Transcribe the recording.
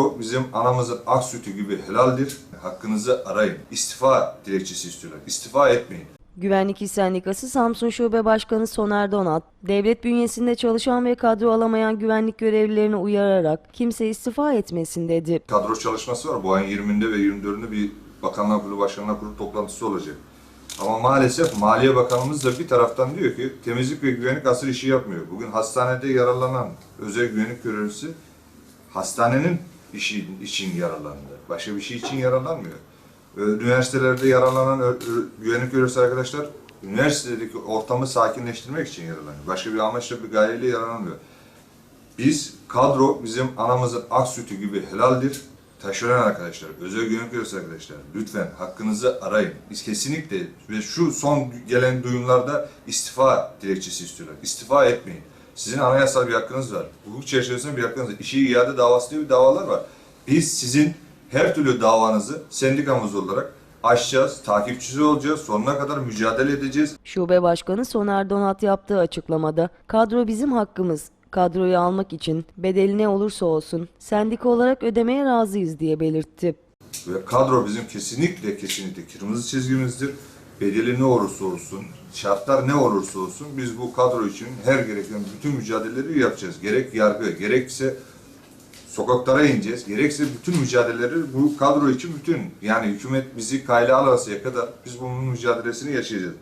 Kadro bizim anamızın ak sütü gibi helaldir. Hakkınızı arayın. İstifa dilekçesi istiyorlar. İstifa etmeyin. Güvenlik İş Sendikası Samsun Şube Başkanı Soner Donat, devlet bünyesinde çalışan ve kadro alamayan güvenlik görevlilerini uyararak kimse istifa etmesin dedi. Kadro çalışması var. Bu ayın 20'inde ve 24'ünde bir Bakanlar Kurulu, Başkanlar Kurulu toplantısı olacak. Ama maalesef Maliye Bakanımız da bir taraftan diyor ki temizlik ve güvenlik asıl işi yapmıyor. Bugün hastanede yararlanan özel güvenlik görevlisi hastanenin işi için yararlandı. Başka bir şey için yararlanmıyor. Ee, Üniversitelerde yararlanan güvenlik görevlisi arkadaşlar üniversitedeki ortamı sakinleştirmek için yararlanıyor. Başka bir amaçla bir gayeyle yararlanmıyor. Biz kadro bizim anamızın ak sütü gibi helaldir. Taşeron arkadaşlar, özel güvenlik görevlisi arkadaşlar lütfen hakkınızı arayın. Biz kesinlikle ve şu son gelen duyumlarda istifa dilekçesi istiyorlar. İstifa etmeyin. Sizin anayasal bir hakkınız var. Hukuk çerçevesinde bir hakkınız var. İşi iade davası diye bir davalar var. Biz sizin her türlü davanızı sendikamız olarak açacağız, takipçisi olacağız, sonuna kadar mücadele edeceğiz. Şube Başkanı Soner Donat yaptığı açıklamada, kadro bizim hakkımız. Kadroyu almak için bedeli ne olursa olsun sendika olarak ödemeye razıyız diye belirtti. Ve kadro bizim kesinlikle kesinlikle kırmızı çizgimizdir. Bedeli ne olursa olsun, şartlar ne olursa olsun biz bu kadro için her gereken bütün mücadeleleri yapacağız. Gerek yargı, gerekse sokaklara ineceğiz. Gerekse bütün mücadeleleri bu kadro için bütün yani hükümet bizi kayla alasıya kadar biz bunun mücadelesini yaşayacağız.